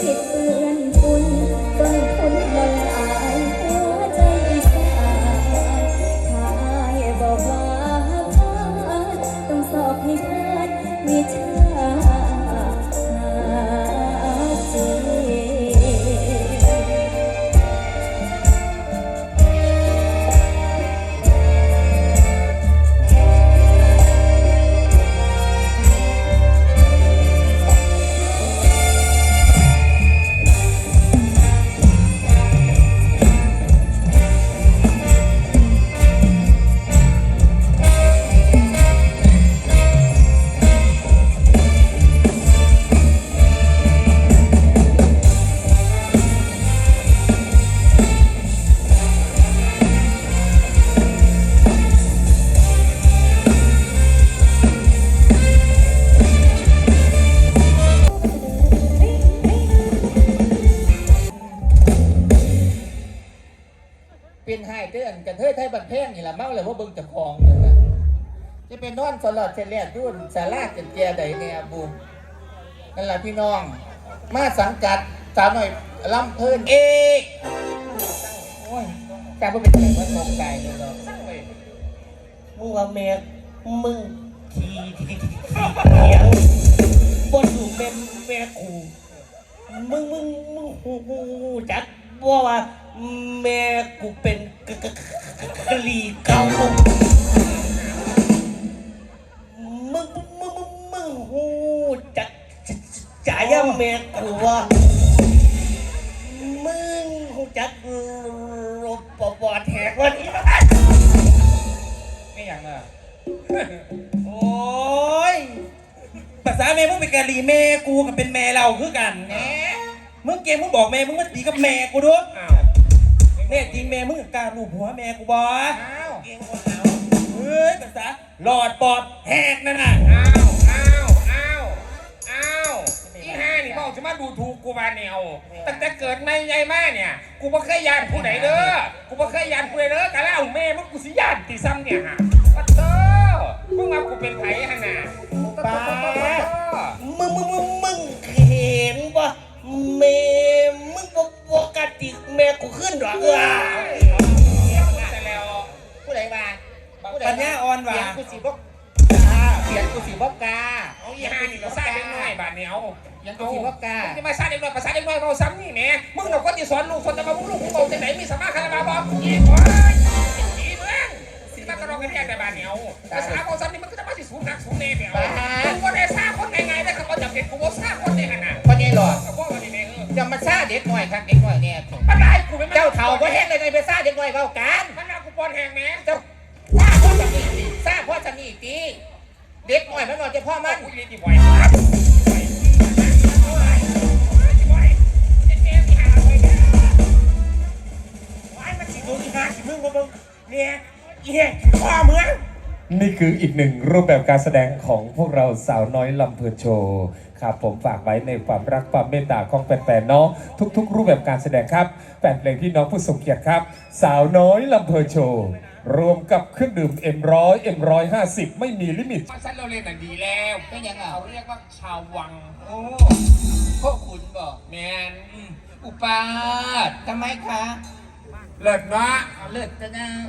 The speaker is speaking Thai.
ชีวิ เป็นไห้เตือนกันเทยไทยบันแพงนี่ละเมาเลยว่าเบิ่งจะคลองเลยนะจะเป็นนอนสลอดเฉลี่ยดุนสารากันเจียใดเนี่ยบูมนั่นแหละพี่น้อง มาสังกัดสาวหน่อยลำเพลินเอกโอ้ยแต่ว่าเป็นอะไรว่าตรงใจเลยเนาะมึงว่าแม่มึงทีทีทีทีเถียงบนอยู่แม่แม่กูมึงมึงมึงหูหูหูจักว่าว่า แม่กูเป็นกะกะกะกะหรี่เก่ามึงมึงมึงมึงหูจักจ่ายาแม่กูว่ามึงหูจักรบปอบอดแหกวันนี้ไม่อย่างอะโอ้ยภาษาแม่มึงเป็นกะหรี่แม่กูกับเป็นแม่เราคือกันแหนมึงเกมมึงบอกแม่มึงมาตีกับแม่กูด้วย แน่จริงแม่มึงกล้ารูปหัวแม่กูบ่อ้าวเฮ้ยภาษาหลอดปอดแหกนั่นน่ะอ้าวอ้าวอ้าวอ้าวอีห้านี่บอกจะมาดูถูกกูมาเนี่ยเอาตั้งแต่เกิดไม่ใหญ่มาเนี่ย กูบ่เคยยานผู้ใดเด้อกูบ่เคยยานผู้ใดเด้อแต่แล้วเอาแม่มึงกูสิยานตีซ้ำเนี่ยฮะปัตเตอร์มึงมากูเป็นไผฮะน่ะป้ามึงมึงมึง ขึ้นหรอเออแต่แล้วผู้ใดมาผู้ใดปัญญาอ่อนว่ะเสียงกูสีบอกเสียงกูสีบอกกาเอาอีห้านี่เราซ่าเด็กน้อยบาดเหนียวยังกูสีบอกกามึงจะมาซ่าเด็กน้อยภาษาเด็กน้อยเราซ้ำนี่แหม่มึงเราคนที่สอนลูกสอนแต่มามึงลูกมึงเบาจากไหนมีสามารถคาราบาบอกอีกว่าอีเมืองสิมากระรองกันแยกแต่บาดเหนียวภาษาเราซ้ำนี่มันก็จะมาสิสูงหนักสูงเนเดียวกูก็ได้ซ่าคนไงๆได้คำว่าจำเป็นกูว่าซ่าคนในขนาดพ่อใหญ่หลอดกับพวกมันนี่แม่เออจะมาซ่าเด็กหน่อยครับเด็กหน่อยเนี่ยมันได้กูไม่ เจ้าเถ่าก็แห้งเลยในไปซ่าเด็กหน่อยเบากันมันเอากูปอนแหงแม่เจ้าซ่าพ่อจะมีตีซ่าพ่อจะมีตีเด็กหน่อยมันนอนจะพ่อมัน นี่คืออีกหนึ่งรูปแบบการแสดงของพวกเราสาวน้อยลำเพลินโชว์ครับผมฝากไว้ในความรักความเมตตาของแฟนๆเนาะทุกๆ รูปแบบการแสดงครับแฟนเพลงที่น้องผู้ทรงเกียรติครับ สาวน้อยลำเพลินโชว์รวมกับเครื่องดื่ม M100 M150 ไม่มีลิมิต ว่าฉันเราเรียนน่ะดีแล้วเป็นยังไงเขาเรียกว่าชาววัง โอ้พ่อขุนบอกแมนอืมอุปาททำไมคะ เลิศเนาะเลิศจะนะ